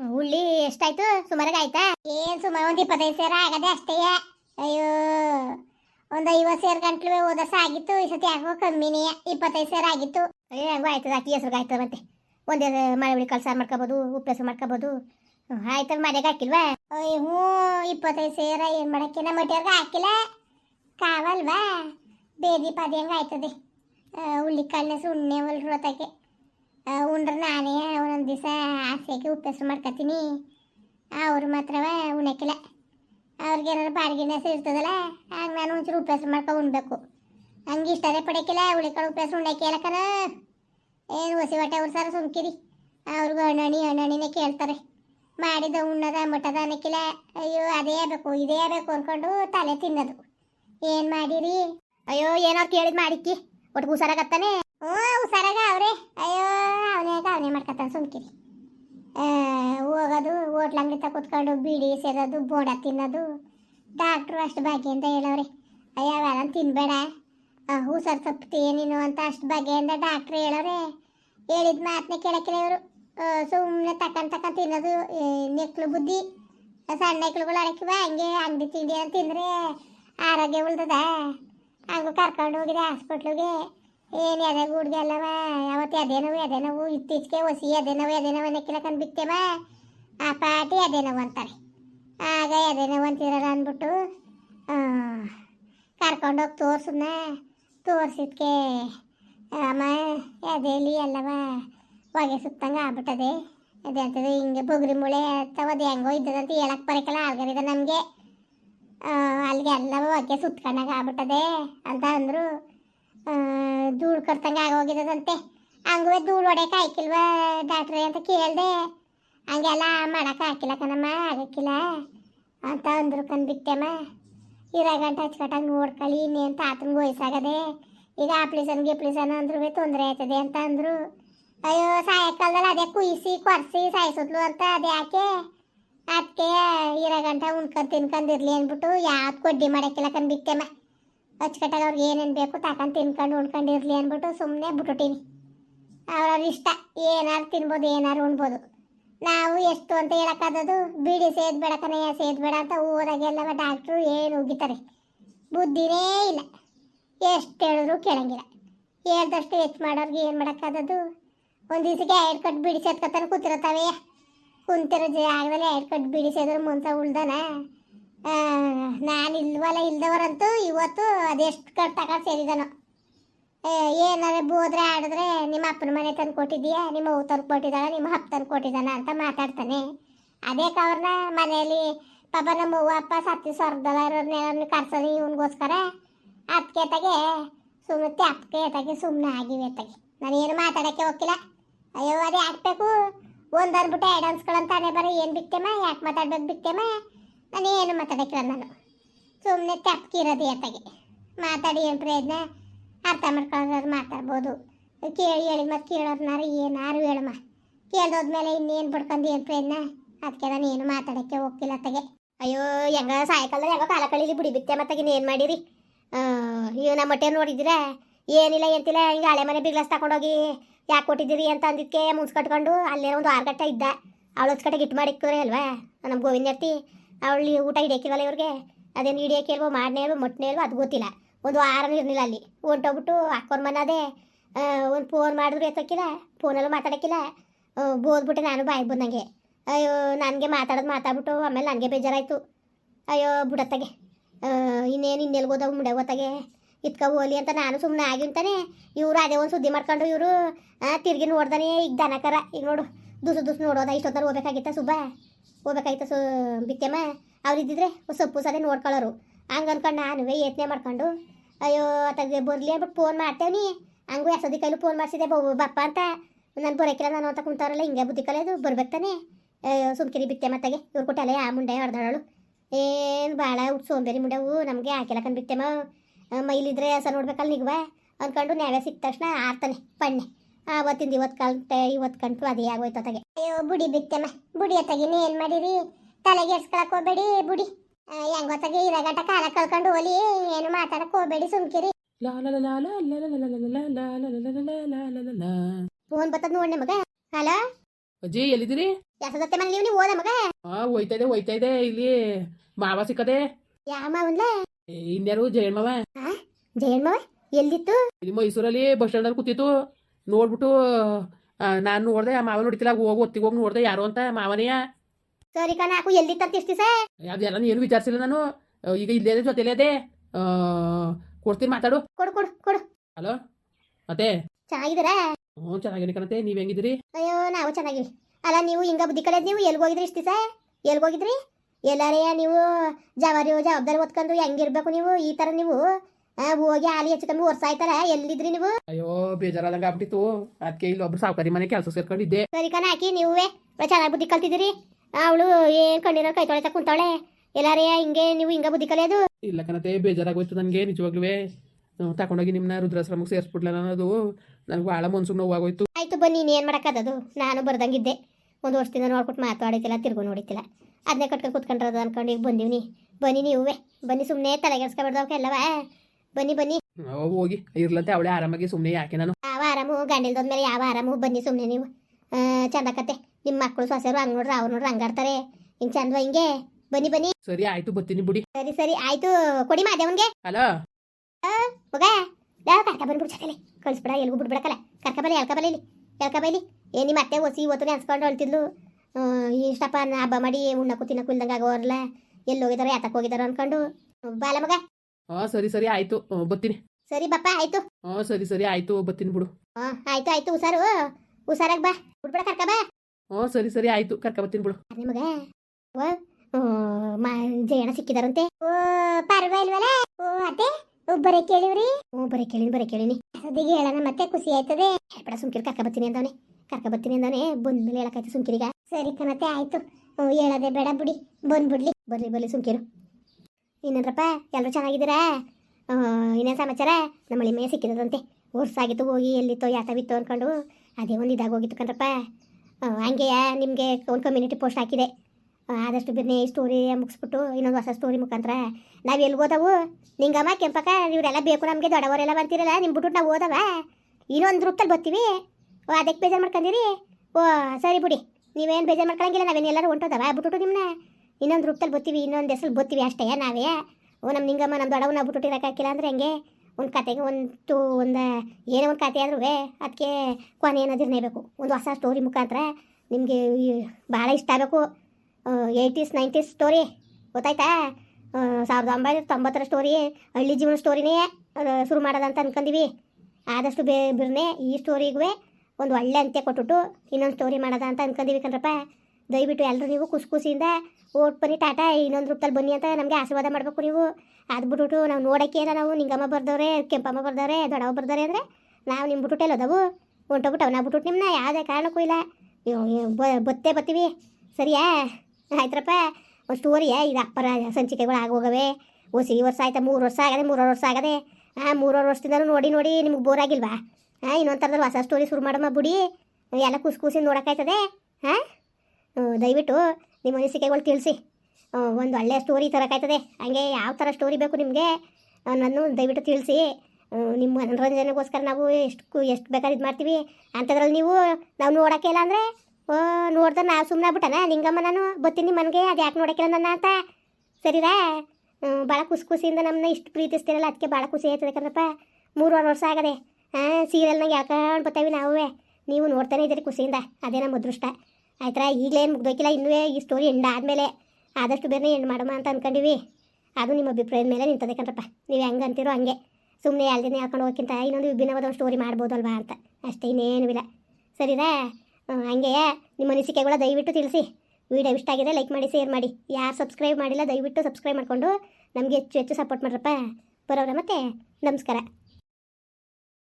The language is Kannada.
ಉಳ್ಳಿ ಎಷ್ಟಾಯ್ತು? ಸುಮಾರಾಗಿ ಆಯ್ತಾ? ಏನ್ ಸುಮಾರು ಒಂದ್ ಇಪ್ಪತ್ತೈದು ಸೇರ ಆಗದೆ ಅಷ್ಟೇ. ಅಯ್ಯೋ ಒಂದ್ ಐವತ್ತು ಸೇರ್ ಗಂಟ್ಲು ಓದಸ ಆಗಿತ್ತು ಈ ಸತಿ ಯಾಕೋ ಕಮ್ಮಿನೇ. ಇಪ್ಪತ್ತೈದು ಸೇರ ಆಗಿತ್ತು. ಆಯ್ತದ ಅಕ್ಕಿ ಹೆಸರು ಆಯ್ತದ ಮತ್ತೆ. ಒಂದೇ ಮಳೆ ಹುಳಿ ಕಳ್ಸಾರು ಮಾಡ್ಕೋಬೋದು ಉಪ್ಪು ಹೆಸರು ಮಾಡ್ಕೋಬೋದು. ಹ್ಮ್, ಆಯ್ತದ ಮನೆಗೆ ಹಾಕಿಲ್ವಾ? ಅಯ್ಯ ಹ್ಞೂ ಇಪ್ಪತ್ತೈದು ಸೇರ ಏನು ಮಾಡಕ್ಕೆ? ನಮ್ಮ ಮಟ್ಟಿಯವ್ರಿಗೆ ಹಾಕಿಲ್ಲ. ಕಾವಲ್ವಾ? ಬೇದಿ ಪದಿ ಹೆಂಗೆ ಆಯ್ತದೆ. ಹುಳ್ಳಿ ಕಾಳನ್ನ ಸುಣ್ಣೆ ಹೊಲ್ರೊತ್ತಾಗೆ ಉಂಡ್ರೆ ನಾನೇ ಒಂದೊಂದು ದಿವಸ ಆಸೆಗೆ ಉಪ್ಪು ಹೆಸರು ಮಾಡ್ಕೊತೀನಿ ಅವ್ರು ಮಾತ್ರವ ಉಣಕ್ಕಿಲ್ಲ ಅವ್ರಿಗೆ ಏನಾದ್ರು ಬಾಡಿಗೆ ಹೆಸರು ಇರ್ತದಲ್ಲ ಆಗ ನಾನು ಒಂಚೂರು ಉಪ್ಪು ಮಾಡ್ಕೊ ಉಣ್ಬೇಕು. ಹಂಗೆ ಇಷ್ಟದೇ ಪಡಕ್ಕಿಲ್ಲ ಉಳಿಕೊಂಡು ಉಪ್ಪು ಹೆಸರು ಉಣ್ಣಕ್ಕೆ ಕಣ. ಏನು ಹೊಸಿ ಹೊಟ್ಟೆ ಅವ್ರು ಸರ ಸುಮ್ಕಿರಿ. ಅವ್ರಿಗೂ ಹಣ್ಣಣಿ ಹಣ್ಣಣಿನೇ ಕೇಳ್ತಾರೆ. ಮಾಡಿದ ಉಣ್ಣದ ಮಟ್ಟದ ಅನ್ನಕ್ಕಿಲ್ಲ ಅಯ್ಯೋ, ಅದೇ ಬೇಕು ಇದೇ ಬೇಕು ಅನ್ಕೊಂಡು ತಲೆ ತಿನ್ನೋದು. ಏನು ಮಾಡಿರಿ? ಅಯ್ಯೋ ಏನೋ ಕೇಳಿದ್ ಮಾಡಿಕ್ಕಿ. ಒಟ್ಟು ಹುಷಾರಾಗತ್ತಾನೆ ಹ್ಞೂ, ಹುಷಾರಾಗ ಅವ್ರೆ ಅಯ್ಯೋ, ಅವನೇ ಅವನೇ ಮಾಡ್ಕತ್ತಾನೆ ಸುಮ್ಕಿರಿ. ಹೋಗೋದು, ಹೋಟ್ಲ್ ಅಂಗಡಿ ಕೂತ್ಕೊಂಡು ಬೀಡಿ ಸೇರೋದು ಬೋಡ ತಿನ್ನೋದು. ಡಾಕ್ಟ್ರು ಅಷ್ಟು ಭಾಗ್ಯ ಅಂತ ಹೇಳವ್ರೆ. ಅಯ್ಯೋ, ಅವೆಲ್ಲ ತಿನ್ಬೇಡ. ಹುಷಾರು ತಪ್ಪತಿ ನೀನು ಅಂತ ಅಷ್ಟು ಬಗೆಯಿಂದ ಡಾಕ್ಟ್ರು ಹೇಳವ್ರೆ. ಹೇಳಿದ ಮಾತನ್ನ ಕೇಳಕ್ಕಿಲ್ಲ ಇವರು. ಸುಮ್ಮನೆ ತಕೊಂಡ್ ತಕೊಂಡ್ ತಿನ್ನೋದು ನೆಕ್ಳು ಬುದ್ಧಿ. ಸಣ್ಣ ನೆಕ್ಳುಗಳು ಅಡಕಿವ, ಹಂಗೆ ಅಂಗಡಿ ತಿಂಡಿ ಅಂತ ತಿಂದರೆ ಆರೋಗ್ಯ ಉಳ್ದದ. ಹಂಗೂ ಕರ್ಕೊಂಡು ಹೋಗಿದೆ ಹಾಸ್ಪಿಟ್ಲಿಗೆ ಏನು ಎದೆ ಗೂಡ್ಗೆ ಅಲ್ಲವ? ಯಾವತ್ತು ಎದೆನವು ನೋವು, ಎದೆ ನೋವು? ಇತ್ತೀಚೆಗೆ ಹೊಸಿ ಎದೆನವು ನೋವು ಅದೇ ನೋವು ಅನ್ನಕ್ಕಿಲ್ಲ ಕಂಡು ಬಿತ್ತೇವ ಆ ಪಾಟಿ ಎದೆನವು ಅಂತಾರೆ. ಆಗ ಎದೆನವು ಅಂತಿರಲ್ಲ ಅಂದ್ಬಿಟ್ಟು ಕರ್ಕೊಂಡೋಗಿ ತೋರ್ಸದ್ನ. ತೋರ್ಸಿದ್ಕೆ, ಅಮ್ಮ ಎದೆಲಿ ಅಲ್ಲವ? ಹೊಗೆ ಸುತ್ತಂಗೆ ಆಗ್ಬಿಟ್ಟದೆ. ಅದೇ ಅಂತದೆ, ಹಿಂಗೆ ಬೊಗ್ರಿ ಮೂಳೆ ಅಥವಾ ಅದು ಹೆಂಗೋ ಇದ್ದದಂತ ಹೇಳಕ್ಕೆ ಬರಕಲ್ಲ, ಆಲ್ಗರಿದ ನಮಗೆ. ಅಲ್ಲಿಗೆ ಎಲ್ಲವೂ ಅಗ್ಗೆ ಸುತ್ಕೊಂಡಾಗ ಆಗ್ಬಿಟ್ಟದೆ. ಅಂತ ಅಂದರು ಧೂಳು ಕರ್ತಂಗೆ ಆಗೋಗಿದ್ದದಂತೆ ಹಂಗೂ ಧೂಳು ಹೊಡೆಯಕ್ಕೆ ಹಾಕಿಲ್ವ ಡಾಕ್ಟ್ರೇ ಅಂತ ಕೇಳಿದೆ. ಹಂಗೆಲ್ಲ ಮಾಡಕ್ಕೆ ಹಾಕಿಲ್ಲ ಕಣಮ್ಮ, ಆಗಕ್ಕಿಲ್ಲ ಅಂತ ಅಂದ್ರು ಕಂದ್ಬಿಟ್ಟೆಮ್ಮ ಇರೋ ಗಂಟೆ ಹಚ್ಕಟ್ಟಾಗ ನೋಡ್ಕೊಳ್ಳಿ ಇನ್ನೇನು ತಾತನಿಗೆ ವಯಸ್ಸಾಗದೆ. ಈಗ ಆಪ್ಲಿಸನ್ ಗಿಪ್ಲಿಸನ್ ಅಂದ್ರೂ ತೊಂದರೆ ಆಯ್ತದೆ ಅಂತ ಅಂದರು. ಅಯ್ಯೋ, ಸಾಯಂಕಾಲದಲ್ಲಿ ಅದೇ ಕುಯ್ಸಿ, ಕೊರ್ಸಿ, ಸಾಯಿಸಿದ್ಲು ಅಂತ ಅದೇ ಯಾಕೆ ಅದಕ್ಕೆ ಇರೋ ಗಂಟೆ ಉಣ್ಕೊಂಡು ತಿನ್ಕೊಂಡಿರ್ಲಿ ಅಂದ್ಬಿಟ್ಟು ಯಾವ್ದು ಕೊಡ್ಡಿ ಮಾಡೋಕ್ಕಿಲ್ಲ ಕಂದ್ಬಿಟ್ಟೆಮ್ಮ ಅಚ್ಚುಕಟ್ಟಾಗ ಅವ್ರಿಗೆ ಏನೇನು ಬೇಕು ತಕೊಂಡು ತಿನ್ಕೊಂಡು ಉಣ್ಕೊಂಡಿರ್ಲಿ ಅಂದ್ಬಿಟ್ಟು ಸುಮ್ಮನೆ ಬಿಟ್ಬಿಟ್ಟೀನಿ ಅವ್ರವ್ರ ಇಷ್ಟ, ಏನಾರು ತಿನ್ಬೋದು, ಏನಾರು ಉಣ್ಬೋದು. ನಾವು ಎಷ್ಟು ಅಂತ ಹೇಳಕ್ಕಾದದು ಬಿಡಿ ಸೇದ್ಬೇಡ ಕನಯ್ಯ ಸೇದ್ಬೇಡ ಸೇದ್ ಬೇಡ ಅಂತ ಊರಾಗೆಲ್ಲ ಡಾಕ್ಟ್ರು ಏನು ಉಗಿತಾರೆ ಬುದ್ಧಿನೇ ಇಲ್ಲ. ಎಷ್ಟು ಹೇಳಿದ್ರು ಕೇಳಂಗಿಲ್ಲ. ಹೇಳ್ದಷ್ಟು ಹೆಚ್ಚು ಮಾಡೋರ್ಗೆ ಏನು ಮಾಡೋಕ್ಕಾದದು ಒಂದು ದಿವಸಕ್ಕೆ ಎರಡು ಕಟ್ಟು ಬಿಡಿ ಸೇದ್ಕೊತಾನೆ ಕೂತಿರತ್ತವೆ ಕುಂತಿರೋ ಎರಡು ಕಟ್ಟು ಬಿಡಿಸಿದ್ರೆ ಮುಂಚೆ ಉಳ್ದನ. ನಾನು ಇಲ್ವಲ್ಲ, ಇಲ್ದವರಂತೂ ಇವತ್ತು ಅದೆಷ್ಟು ಕಟ್ ತಗೊಂಡು ಸೇರಿದನು. ಏನಾದ್ರೆ ಬೋದ್ರೆ ಆಡಿದ್ರೆ ನಿಮ್ಮ ಅಪ್ಪನ ಮನೆ ತಂದು ಕೊಟ್ಟಿದ್ದೀಯಾ, ನಿಮ್ಮ ಅವ್ವ ತಂದು ಕೊಟ್ಟಿದ್ದಾಳ, ನಿಮ್ಮ ಅಪ್ಪ ತಂದು ಕೊಟ್ಟಿದ್ದಾನ ಅಂತ ಮಾತಾಡ್ತಾನೆ. ಅದೇ ಅವ್ರನ್ನ ಮನೆಯಲ್ಲಿ ಪಾಪ ನಮ್ಮ ಅವ್ವ, ಅಪ್ಪ ಸತ್ತಿ ಸ್ವರ್ಗದವ್ರನ್ನ ಕರ್ಸೋದು ಇವನಿಗೋಸ್ಕರ. ಅದಕ್ಕೆ ತಗೆ ಸುಮ್ಮನೆ ತ್ಯಾಪ್ಕೆ ತಗೆ ಸುಮ್ಮನೆ ಆಗಿವೆ ತಗೆ ನಾನು ಏನು ಮಾತಾಡೋಕ್ಕೆ ಹೋಗಿಲ್ಲ ಅಯ್ಯೋ, ಅದೇ ಹಾಕ್ಬೇಕು ಒಂದು ಅಂದ್ಬಿಟ್ಟು ಎರಡು ಅನ್ಸ್ಕೊಳ್ಳಂತಾನೆ ಬರೀ ಏನು ಬಿಟ್ಟೆಮ ಯಾಕೆ ಮಾತಾಡ್ಬೇಕು ಬಿಟ್ಟೆಮ ನಾನು ಏನು ಮಾತಾಡಕ್ಕಿಲ್ಲ ನಾನು. ಸುಮ್ಮನೆ ತಪ್ಪಿರೋದು ಎತ್ತಾಗೆ. ಮಾತಾಡಿ ಏನು ಪ್ರಯತ್ನ ಅರ್ಥ ಮಾಡ್ಕೊಳ್ಳೋರು ಮಾತಾಡ್ಬೋದು. ಕೇಳಿ ಹೇಳಿ ಮತ್ತೆ ಕೇಳೋರ್ನಾರು ಏನಾರು ಹೇಳಮ್ಮ. ಕೇಳ್ದೋದ್ಮೇಲೆ ಇನ್ನೇನು ಬಿಡ್ಕೊಂಡು ಏನು ಪ್ರಯತ್ನ ಅದಕ್ಕೆ ನಾನು ಏನು ಮಾತಾಡೋಕ್ಕೆ ಹೋಗ್ತಿಲ್ಲ ಅತ್ತಾಗೆ. ಅಯ್ಯೋ, ಹೆಂಗ ಸಾಯಂಕಾಲ ಹೆಂಗೋ ಕಾಲ ಕಳೀಲಿ ಬಿಡಿ ಬಿತ್ತೆ ಮತ್ತೆ ಏನು ಮಾಡಿರಿ? ಇವ್ ನಮ್ಮ ಹೊಟ್ಟೆ ನೋಡಿದ್ದೀರಾ? ಏನಿಲ್ಲ ಎಂತಿಲ್ಲ ಹಿಂಗೆ ಹಳೆ ಮನೆ ಬಿಗ್ಲಾಸ್ ತಗೊಂಡೋಗಿ ಯಾಕೆ ಕೊಟ್ಟಿದ್ದೀರಿ ಅಂತ ಅಂದಿದ್ದಕ್ಕೆ ಮುನ್ಸ್ ಕಟ್ಕೊಂಡು ಅಲ್ಲೇ ಒಂದು ಆರು ಗಂಟೆ ಇದ್ದ. ಅವಳು ಗಿಟ್ ಮಾಡಿ ಇಕ್ಕೋರೆ ಅಲ್ವಾ? ನಮ್ಮ ಗೋವಿಂದ ಎತ್ತಿ ಅವಳು ಊಟ ಹಿಡಿಯಕ್ಕಿಲ್ವಲ್ಲ ಇವ್ರಿಗೆ? ಅದೇನು ಹಿಡಿಯಕ್ಕೆ ಇಲ್ವೋ, ಮಾಡನೇ ಇಲ್ವೋ ಮೊಟ್ಟನೇ ಇಲ್ವೋ, ಅದು ಗೊತ್ತಿಲ್ಲ. ಒಂದು ವಾರನೂ ಇರಲಿಲ್ಲ ಅಲ್ಲಿ. ಹೊಂಟೋಗ್ಬಿಟ್ಟು ಅಕ್ಕೋರ್ ಮನೆ ಅದೇ ಒಂದು ಫೋನ್ ಮಾಡಿದ್ರು ಎತ್ತಕ್ಕಿಲ್ಲ ಫೋನಲ್ಲೂ ಮಾತಾಡೋಕ್ಕಿಲ್ಲ. ಬೋದ್ಬಿಟ್ಟೆ ನಾನು ಬಾಯಿ ಬಂದಂಗೆ ಅಯ್ಯೋ, ನನಗೆ ಮಾತಾಡೋದು ಮಾತಾಡ್ಬಿಟ್ಟು ಆಮೇಲೆ ನನಗೆ ಬೇಜಾರಾಯಿತು. ಅಯ್ಯೋ, ಬಿಡತ್ತಾಗೆ. ಇನ್ನೇನು ಮುಂಡೆ ಗೊತ್ತಾಗೆ? ಇತ್ಕ ಹೋಲಿ ಅಂತ ನಾನು ಸುಮ್ಮನೆ ಆಗಿಂತಾನೆ ಇವರು ಅದೇ ಒಂದು ಸುದ್ದಿ ಮಾಡ್ಕೊಂಡು ಇವರು ತಿರ್ಗಿ ನೋಡ್ದಾನೆ ಈಗ ದನಕರ. ಈಗ ನೋಡು, ದುಸು ದುಸು ನೋಡೋದ ಇಷ್ಟೊತ್ತರ ಹೋಗ್ಬೇಕಾಗಿತ್ತ ಸುಬ್ಬ? ಹೋಗ್ಬೇಕಾಗಿತ್ತ ಸು ಬಿತ್ತೆಮ್ಮ ಅವ್ರು ಇದ್ದಿದ್ರೆ ಸೊಪ್ಪು ಸದೇ ನೋಡ್ಕೊಳ್ಳೋರು ಹಂಗೆ ಅನ್ಕೊಂಡು ನಾನು ಯತ್ನೆ ಮಾಡ್ಕೊಂಡು, ಅಯ್ಯೋ ತಗೆ ಬರಲಿ ಅಂದ್ಬಿಟ್ಟು ಫೋನ್ ಮಾಡ್ತೇವೆ ಹಂಗೂ ಎಸೋದಿ ಕೈಲಿ ಫೋನ್ ಮಾಡಿಸಿದೆ ಬಪ್ಪ ಅಂತ. ನಾನು ಬರೋಕಿಲ್ಲ ನಾನು ಅಂತ ಕುಂತಾರಲ್ಲ ಹಿಂಗೆ ಬುದ್ಧಿ ಕಲಿಯೋದು, ಬರ್ಬೇಕು ತಾನೆ. ಅಯ್ಯೋ, ಸುಮ್ಕಿರಿ ಬಿತ್ತೆ ಮತ್ತಾಗೆ ಇವ್ರು ಕೊಟ್ಟಲ್ಲ ಆ ಮುಂಡೆ ಹೊಡೆದಾಳು ಏನು ಭಾಳ ಸೋಂಬೇರಿ ಮುಂಡೆವು ನಮಗೆ ಹಾಕಿಲ್ಲ ಕಂಡು ಬಿತ್ತೆಮ್ಮ ಮೈಲಿದ್ರೆ ಸ ನೋಡ್ಬೇಕಲ್ಲ ನಿಗುವ ಅಂದ್ಕೊಂಡು ನ್ಯಾಯ ಸಿಕ್ಕ ತಕ್ಷಣ ಆರ್ತಾನೆ ಪಣ್ಣೆ ಅವತ್ತಿಂದ ಇವತ್ತು ಕಲ್ತೆ ಇವತ್ತು ಕಂಟು ಅದೇ ಆಗೋಯ್ತು ತಗೆ ಅಯ್ಯೋ ಬುಡಿ ಬಿತ್ತಮ್ಮ ಬುಡಿ ಅತ್ತಗಿನ ಏನು ಮಾಡಿರಿ ತಲೆಗೆ ಎರ್ಸ್ಕೊಳಕ್ ಹೋಗ್ಬೇಡಿ ಬುಡಿ ಹೆಂಗ ಹೊತ್ತಾಗೆ ಇರಗಟ ಕಾಲ ಕಳ್ಕೊಂಡು ಹೋಲಿ ಏನು ಮಾತಾಡಕ್ ಹೋಗ್ಬೇಡಿ ಸುಮ್ಕಿರಿ ಫೋನ್ ಬತ್ತದ ನೋಡ್ನೆ ಮಗ ಹಲೋ ಅಜ್ಜಿ ಎಲ್ಲಿದ್ದೀರಿ ಯಾಸದತ್ತೆ ಮನೆ ನೀವು ಹೋದ ಮಗ ಹಾ ಹೋಯ್ತಾ ಇದೆ ಹೋಯ್ತಾ ಇದೆ ಇಲ್ಲಿ ಮಾವ ಸಿಕ್ಕದೆ ಯಾವ ಮಾವನ್ಲೇ ಇನ್ಯಾರು ಜಯನ್ ಮಾವ? ಜಯಣ್ಮವ ಎಲ್ಲಿತ್ತು? ಇಲ್ಲಿ ಮೈಸೂರಲ್ಲಿ ಬಸ್ ಸ್ಟ್ಯಾಂಡಲ್ಲಿ ಕೂತಿತ್ತು. ನೋಡ್ಬಿಟ್ಟು ನಾನು ನೋಡ್ದೆ ಆ ಮಾವ ನೋಡಿತಿಲ್ಲ ಹೋಗಿ ಒತ್ತಿಗೆ ಹೋಗಿ ನೋಡ್ದೆ ಯಾರು ಅಂತ ಮಾವನೆಯ ಸರಿ ಕಣ ಹಾಕು ತರ್ತಿಸ್ತಿ ಸರ್ ಇಷ್ಟಿಸ ಅದೆಲ್ಲ ಏನು ವಿಚಾರಿಸಿಲ್ಲ ನಾನು. ಈಗ ಇಲ್ಲೇ ಜೊತೆಲೇದೆ ಜೊತೆಲೇ ಅದೇ ಕೊಡ್ತೀನಿ ಮಾತಾಡು. ಕೊಡು ಕೊಡು ಕೊಡು. ಹಲೋ? ಮತ್ತೆ? ಚೆನ್ನಾಗಿದ್ದೀರಾ? ಹ್ಞೂ ಚೆನ್ನಾಗಿದೆ ಕಣತೆ ನೀವು ಹೆಂಗಿದ್ದೀರಿ? ಅಯ್ಯೋ ನಾವು ಚೆನ್ನಾಗಿವಿ. ಅಲ್ಲ ನೀವು ಹಿಂಗ ಬುದ್ಧಿ ಕಳೆದ್ ನೀವು ಎಲ್ಲಿಗೆ ಹೋಗಿದ್ರಿ ಇಷ್ಟು ದಿವಸ? ಎಲ್ಲಿಗೆ ಹೋಗಿದ್ರಿ? ಎಲ್ಲಾರೇ ನೀವು ಜವಾರಿ ಜವಾಬ್ದಾರಿ ಓದ್ಕೊಂಡು ಹೆಂಗಿರ್ಬೇಕು ನೀವು ಈ ತರ ನೀವು? ಹೋಗಿ ಆಲಿ ಹೆಚ್ಚು ವರ್ಷ ಆಯ್ತಾರ ಎಲ್ಲಿದ್ರಿ ನೀವು? ಅಯ್ಯೋ ಬೇಜಾರಾದಂಗ ಆಗ್ಬಿಟ್ಟಿತ್ತು. ಅದಕ್ಕೆ ಇಲ್ಲೊಬ್ರು ಸಾವುಕಾರಿ ಮನೆ ಕೆಲಸ ಸೇರ್ಕೊಂಡಿದ್ದೆ. ಸರಿ ಕಣ ಹಾಕಿ ನೀವೇ. ಚೆನ್ನಾಗಿ ಬುದ್ಧಿ ಕಲ್ತಿದ್ದೀರಿ. ಅವಳು ಏನ್ ಕಣ್ಣಿರೋ ಕೈ ತೊಳೆತ ಕುಂತಾಳೆ ಎಲ್ಲಾರೇ ಹಿಂಗೆ ನೀವು ಹಿಂಗ ಬುದ್ಧಿ ಕಲಿಯೋದು? ಇಲ್ಲ ಕಣತೆ ಬೇಜಾರಾಗೋಯ್ತು ನನಗೆ ನಿಜವಾಗ್ಲೂ ತಗೊಂಡೋಗಿ ನಿಮ್ಮನ್ನ ರುದ್ರಾಶ್ರಮಕ್ಕೆ ಸೇರಿಸ್ಬಿಡ್ಲ ಅನ್ನೋದು ನನಗೆ ಭಾಳ ಮನ್ಸು ನೋವಾಗೋಯ್ತು. ಆಯ್ತು ಬನ್ನಿ ಏನ್ ಮಾಡೋಕ್ಕದದು ನಾನು ಬರ್ದಂಗಿದ್ದೆ. ಒಂದು ವರ್ಷದಿಂದ ನೋಡ್ಬಿಟ್ಟು ಮಾತಾಡಿತಿಲ್ಲ ತಿರ್ಗು ನೋಡಿತಿಲ್ಲ. ಅದನ್ನೇ ಕಟ್ಕೊಂಡು ಕೂತ್ಕೊಂಡ್ರದ ಅನ್ಕೊಂಡು ಈಗ ಬಂದೀವಿ ಬನ್ನಿ ನೀವೇ ಬನ್ನಿ ಸುಮ್ಮನೆ ತಲೆಗೆಡ್ಸ್ಕೊಬಿಡ್ದವಕ್ಕೆಲ್ಲವ ಬನ್ನಿ ಬನ್ನಿ. ಅವ್ ಹೋಗಿ. ಇರ್ಲತ್ತೆ ಅವಳೆ ಆರಾಮಾಗಿ ಸುಮ್ಮನೆ ಯಾಕೆ ನಾನು? ಯಾವ ಆರಾಮು? ಗಂಡಿಲ್ದೋದ್ಮೇಲೆ ಯಾವ ಆರಾಮು? ಬನ್ನಿ ಸುಮ್ಮನೆ ನೀವು. ಚಂದ ಕತೆ. ನಿಮ್ಮ ಮಕ್ಕಳು ಸೊಸೆರು ಹಂಗ ನೋಡ್ರಿ ಅವ್ರು ನೋಡ್ರಿ ಹಂಗಾಡ್ತಾರೆ ಹಿಂಗೆ ಚಂದವ ಹಿಂಗೆ. ಬನ್ನಿ ಬನ್ನಿ. ಸರಿ ಆಯ್ತು ಬರ್ತೀನಿ ಬಿಡಿ. ಸರಿ ಸರಿ ಆಯ್ತು. ಕೊಡಿ ಮಾದೇವನ್ಗೆ ಹಲೋ? ಮಗ. ಕರ್ಕ ಬಂದ್ಬಿಡು ಚಕಲೆ ಕಳಿಸ್ಬಿಡ ಎಲ್ಗೂ ಬಿಡ್ಬಿಡಕಲ್ಲ ಕರ್ಕ ಬಲಿ ಎಳ್ಕ ಬಲಿ ಎಳ್ಕ ಬೈಲಿ ಏ ನಿಮ್ಮ ಅತ್ತೆ ಒಸಿ ಓತನೆ ಅನ್ಸ್ಕೊಂಡು ಅಳ್ತಿದ್ಲು. ಇಷ್ಟಪ್ಪ ನಾ ಹಬ್ಬ ಮಾಡಿ ಉಣ್ಣಕ್ಕೂ ತಿನ್ನಕ್ಕೂ ಇಲ್ದಂಗೆ ಆಗೋರ್ಲ ಎಲ್ಲಿ ಹೋಗಿದಾರ ಯಾತಕ್ಕೆ ಹೋಗಿದಾರ ಅನ್ಕೊಂಡು. ಬಾಲ ಮಗ. ಹಾಂ ಸರಿ ಸರಿ ಆಯ್ತು. ಹ್ಮ್, ಬತ್ತೀನಿ ಸರಿ ಬಪ್ಪ ಆಯ್ತು. ಹಾಂ ಸರಿ ಸರಿ ಆಯ್ತು ಬತ್ತೀನಿ ಬಿಡು. ಹಾ ಆಯ್ತು ಆಯ್ತು ಹುಷಾರು. ಹುಷಾರಾಗ ಬಾ. ಬಿಡ್ಬೇಡ ಕರ್ಕ ಬಾ. ಹ್ಮ್ ಸರಿ ಸರಿ ಆಯ್ತು ಕರ್ಕ ಬತ್ತೀನಿ ಬಿಡು. ಅದೇ ಮಗ. ಓ ಓ, ಮಾ ಜಯಣ ಸಿಕ್ಕಿದಾರಂತೆ. ಓ ಪರವಾಗಿಲ್ವಲ್ಲ ಓ ಅತ್ತೆ ಬರೀ ಕೇಳಿವ್ರಿ. ಹ್ಞೂ ಬರೀ ಕೇಳಿನಿ ಬರೀ ಕೇಳಿನಿ. ಸದ್ಯಗೆ ಹೇಳೋಣ ಮತ್ತೆ ಖುಷಿ ಆಯ್ತದೆ. ಹೇಳ್ಬೇಡ ಸುಮ್ಕಿರಿ ಕರ್ಕ ಬತ್ತೀನಿ ಅಂದವನೆ. ಕರ್ಕ ಬರ್ತೀನಿ ಅಂದವನೆ. ಬಂದ್ಮೇಲೆ ಹೇಳಕ್ಕಾಯ್ತು ಸುಮ್ಕಿರಿಗ. ಸರಿ ಕಣತೆ, ಆಯ್ತು. ಹೇಳೋದೆ ಬೇಡ ಬಿಡಿ. ಬಂದ್ಬಿಡ್ಲಿ ಬರ್ಲಿ ಬರ್ಲಿ ಸುಮ್ಕಿರು. ಇನ್ನೇನಪ್ಪ ಎಲ್ಲರೂ ಚೆನ್ನಾಗಿದ್ದೀರಾ? ಇನ್ನೇನು ಸಮಾಚಾರ? ನಮ್ಮ ಮಳೆ ಮೇ ಸಿಕ್ಕಿರೋದಂತೆ ವರ್ಷ ಆಗಿತ್ತು ಹೋಗಿ ಎಲ್ಲಿತ್ತೋ ಯಾತವಿತ್ತು ಅಂದ್ಕೊಂಡು ಅದೇ ಒಂದು ಇದಾಗೋಗಿತ್ತು ಕಣ್ರಪ್ಪ. ಹಂಗೆಯ ನಿಮಗೆ ಒಂದು ಕಮ್ಯುನಿಟಿ ಪೋಸ್ಟ್ ಹಾಕಿದೆ. ಆದಷ್ಟು ಬೇರೆ ಸ್ಟೋರಿ ಮುಗಿಸ್ಬಿಟ್ಟು ಇನ್ನೊಂದು ಹೊಸ ಸ್ಟೋರಿ ಮುಖಾಂತರ ನಾವು ಎಲ್ಲಿ ಓದವು ನಿಂಗಮ್ಮ, ಕೆಂಪಕ್ಕ, ಇವರೆಲ್ಲ ಬೇಕು ನಮಗೆ, ದೊಡ್ಡವರೆಲ್ಲ ಬರ್ತಿರಲ್ಲ ನಿಮ್ಮ ಬಿಟ್ಬಿಟ್ಟು ನಾವು ಓದವ ಇನ್ನೊಂದು ರೂಪದಲ್ಲಿ ಬರ್ತೀವಿ. ಅದಕ್ಕೆ ಬೇಜಾರು ಮಾಡ್ಕೊಂಡಿರಿ ಓ, ಸರಿ ಬಿಡಿ. ನೀವೇನು ಬೇಜಾರು ಮಾಡ್ಕೊಳಂಗಿಲ್ಲ, ನಾವೇನು ಎಲ್ಲರೂ ಹೊಂಟೋದವ? ಬಿಟ್ಬಿಟ್ಟು ನಿಮ್ಮನ್ನ ಇನ್ನೊಂದು ರೂಪದಲ್ಲಿ ಬತ್ತೀವಿ ಇನ್ನೊಂದು ಹೆಸರು ಬತ್ತೀವಿ ಅಷ್ಟೇ ನಾವೇ. ಓ ನಮ್ಮ ನಿಂಗಮ್ಮ ನಮ್ಮ ದೊಡ್ಡವ ನಾವು ಬಿಟ್ಬಿಟ್ಟು ಇರೋಕ್ಕಾಗಿಲ್ಲ ಅಂದ್ರೆ ಹೆಂಗೆ? ಒಂದು ಕತೆಗೆ ಒಂದು ಒಂದು ಏನೋ ಒಂದು ಕತೆ ಆದ್ರೂ ಅದಕ್ಕೆ ಕೊನೆ ಏನಾದ್ರೂ ನೇಬೇಕು ಒಂದು ಹೊಸ ಸ್ಟೋರಿ ಮುಖಾಂತರ ನಿಮಗೆ ಭಾಳ ಇಷ್ಟ ಆಗಬೇಕು. ಏಯ್ಟೀಸ್ ನೈಂಟೀಸ್ ಸ್ಟೋರಿ ಗೊತ್ತಾಯ್ತಾ? ಸಾವಿರದ ಒಂಬೈನೂರ ತೊಂಬತ್ತರ ಸ್ಟೋರಿ ಹಳ್ಳಿ ಜೀವನ ಸ್ಟೋರಿನೇ ಶುರು ಮಾಡೋದಂತ ಅನ್ಕೊಂಡಿವಿ ಆದಷ್ಟು ಬೇ ಬಿರ್ನೆ ಈ ಸ್ಟೋರಿಗೂ ಒಂದು ಒಳ್ಳೆ ಅಂತ್ಯ ಕೊಟ್ಬಿಟ್ಟು ಇನ್ನೊಂದು ಸ್ಟೋರಿ ಮಾಡೋದ ಅಂತ ಅನ್ಕಂದೀವಿ ಕಣ್ರಪ್ಪ. ದಯವಿಟ್ಟು ಎಲ್ಲರೂ ನೀವು ಖುಷಿ ಖುಷಿಯಿಂದ ಓಟ್ ಬನ್ನಿ, ಟಾಟಾ, ಇನ್ನೊಂದು ರೂಪದಲ್ಲಿ ಬನ್ನಿ ಅಂತ ನಮಗೆ ಆಶೀರ್ವಾದ ಮಾಡಬೇಕು ನೀವು. ಅದು ಬಿಟ್ಬಿಟ್ಟು ನಾವು ನೋಡೋಕ್ಕೆ ನಾವು ನಿಂಗಮ್ಮ ಬರ್ದವ್ರೆ, ಕೆಂಪಮ್ಮ ಬರ್ದವ್ರೆ ದೊಡ್ಡವ ಬರ್ದವ್ರೆ ಅಂದರೆ ನಾವು ನಿಮ್ಮ ಬಿಟ್ಬಿಟ್ಟು ಎಲ್ಲೋದವು. ಹೊಂಟೋಗ್ಬಿಟ್ಟು ನಾವು ಬಿಟ್ಬಿಟ್ಟು ನಿಮ್ಮನ್ನ ಯಾವುದೇ ಕಾರಣಕ್ಕೂ ಇಲ್ಲ. ಬತ್ತೇ ಬರ್ತೀವಿ ಸರಿಯಾ? ಆಯ್ತ್ರಪ್ಪ. ಒಂದು ಸ್ಟೋರಿಯಾ ಇದು ಅಪ್ಪರ ಸಂಚಿಕೆಗಳು ಆಗೋಗವೆ. ಓಸಿ ವರ್ಷ ಆಯ್ತಾ? ಮೂರು ವರ್ಷ ಆಗದೆ, ಮೂರುವರೆ ವರ್ಷ ಆಗದೆ. ಹಾಂ ಮೂರುವರೆ ವರ್ಷದಿಂದ ನೋಡಿ ನೋಡಿ ನಿಮ್ಗೆ ಬೋರ್ ಆಗಿಲ್ವಾ? ಹಾಂ, ಇನ್ನೊಂದು ಥರದಲ್ಲಿ ಹೊಸ ಸ್ಟೋರಿ ಶುರು ಮಾಡಮ್ಮ ಬಿಡಿ. ಎಲ್ಲ ಕೂಸು ಕೂಸಿ ನೋಡೋಕ್ಕಾಯ್ತದೆ? ಹಾಂ? ದಯವಿಟ್ಟು ನಿಮ್ಮ ಅನಿಸಿಕೆಗಳು ತಿಳಿಸಿ. ಒಂದು ಒಳ್ಳೆಯ ಸ್ಟೋರಿ ತರೋಕ್ಕಾಯ್ತದೆ. ಹಂಗೆ ಯಾವ ಥರ ಸ್ಟೋರಿ ಬೇಕು ನಿಮಗೆ? ನಾನು ದಯವಿಟ್ಟು ತಿಳಿಸಿ. ನಿಮ್ಮ ಮನೋರಂಜನೆಗೋಸ್ಕರ ನಾವು ಎಷ್ಟು ಎಷ್ಟು ಬೇಕಾದ್ರೆ ಇದು ಮಾಡ್ತೀವಿ? ಅಂಥದ್ರಲ್ಲಿ ನೀವು, ನಾವು ನೋಡೋಕ್ಕೆ ಇಲ್ಲ ಅಂದರೆ, ಓ ನೋಡ್ದೆ ನಾವು ಸುಮ್ಮನೆ ಬಿಟ್ಟನ ನಿಂಗಮ್ಮ ನಾನು ಬತ್ತೀನಿ ಮನೆಗೆ, ಅದು ಯಾಕೆ ನೋಡೋಕ್ಕಿಲ್ಲ ನನ್ನ ಅಂತ? ಸರಿರಾ? ಭಾಳ ಖುಷಿ ಖುಷಿಯಿಂದ ನಮ್ಮನ್ನ ಇಷ್ಟು ಪ್ರೀತಿಸ್ತೀರಲ್ಲ ಅದಕ್ಕೆ ಭಾಳ ಖುಷಿ ಆಯ್ತದೆ ಕಣಪ್ಪ. ಮೂರುವರೆ ವರ್ಷ ಆಗದೆ. ಹಾಂ ಸೀರಿಯಲ್ನಾಗ ಯಾಕಂಡ್ ಬರ್ತಾವೆ ನಾವೇ ನೀವು ನೋಡ್ತಾನೆ ಇದ್ದೀರಿ ಖುಷಿಯಿಂದ. ಅದೇ ನಮ್ಮ ಅದೃಷ್ಟ. ಆಯ್ತಾ ಈಗಲೇ ಏನು ಮುಗ್ದೋಕಿಲ್ಲ ಇನ್ನೂ ಈ ಸ್ಟೋರಿ ಎಂಡ್ ಆದಮೇಲೆ. ಆದಷ್ಟು ಬೇರೆ ಎಂಡ್ ಮಾಡಮ್ಮ ಅಂತ ಅಂದ್ಕೊಂಡಿವಿ ಅದು ನಿಮ್ಮ ಅಭಿಪ್ರಾಯದ ಮೇಲೆ ನಿಂತದೆ ಕಣ್ರಪ್ಪ. ನೀವು ಹೆಂಗೆ ಅಂತೀರೋ ಹಂಗೆ. ಸುಮ್ಮನೆ ಎಲ್ದಿನ ಹಾಕೊಂಡು ಹೋಗಿಂತ ಇನ್ನೊಂದು ವಿಭಿನ್ನವಾದ ಒಂದು ಸ್ಟೋರಿ ಮಾಡ್ಬೋದಲ್ವಾ ಅಂತ. ಅಷ್ಟೇ ಇನ್ನೇನು ಇಲ್ಲ. ಸರಿರಾ ಆ, ಹಂಗೆಯೇ ನಿಮ್ಮ ಅನಿಸಿಕೆಗಳ ದಯವಿಟ್ಟು ತಿಳಿಸಿ. ವಿಡಿಯೋ ಇಷ್ಟ ಆಗಿದೆ ಲೈಕ್ ಮಾಡಿ ಶೇರ್ ಮಾಡಿ. ಯಾರು ಸಬ್ಸ್ಕ್ರೈಬ್ ಮಾಡಿಲ್ಲ ದಯವಿಟ್ಟು ಸಬ್ಸ್ಕ್ರೈಬ್ ಮಾಡಿಕೊಂಡು ನಮಗೆ ಹೆಚ್ಚು ಹೆಚ್ಚು ಸಪೋರ್ಟ್ ಮಾಡ್ರಪ್ಪ. ಬರೋರ ಮತ್ತೆ ನಮಸ್ಕಾರ.